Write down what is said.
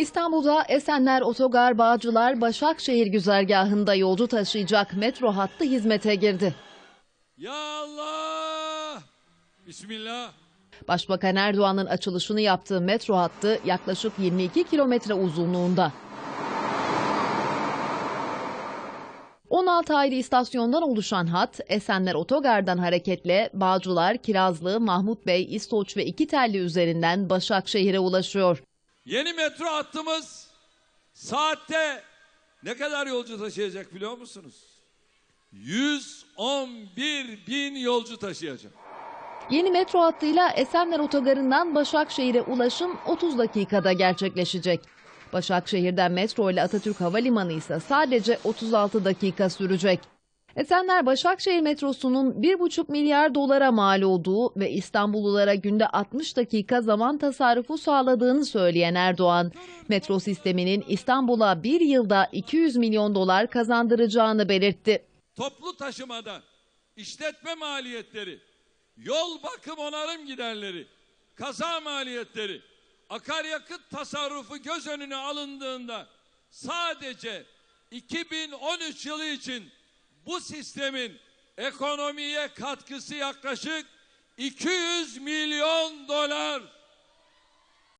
İstanbul'da Esenler Otogar Bağcılar Başakşehir güzergahında yolcu taşıyacak metro hattı hizmete girdi. Ya Allah! Bismillah. Başbakan Erdoğan'ın açılışını yaptığı metro hattı yaklaşık 22 kilometre uzunluğunda. 16 ayrı istasyondan oluşan hat, Esenler Otogar'dan hareketle Bağcılar, Kirazlı, Mahmut Bey, İstoç ve İkitelli üzerinden Başakşehir'e ulaşıyor. Yeni metro hattımız saatte ne kadar yolcu taşıyacak biliyor musunuz? 111 bin yolcu taşıyacak. Yeni metro hattıyla Esenler Otogarı'ndan Başakşehir'e ulaşım 30 dakikada gerçekleşecek. Başakşehir'den metro ile Atatürk Havalimanı ise sadece 36 dakika sürecek. Esenler Başakşehir metrosunun 1,5 milyar dolara mal olduğu ve İstanbullulara günde 60 dakika zaman tasarrufu sağladığını söyleyen Erdoğan, metro sisteminin İstanbul'a bir yılda 200 milyon dolar kazandıracağını belirtti. Toplu taşımada işletme maliyetleri, yol bakım onarım giderleri, kaza maliyetleri, akaryakıt tasarrufu göz önüne alındığında sadece 2013 yılı için bu sistemin ekonomiye katkısı yaklaşık 200 milyon.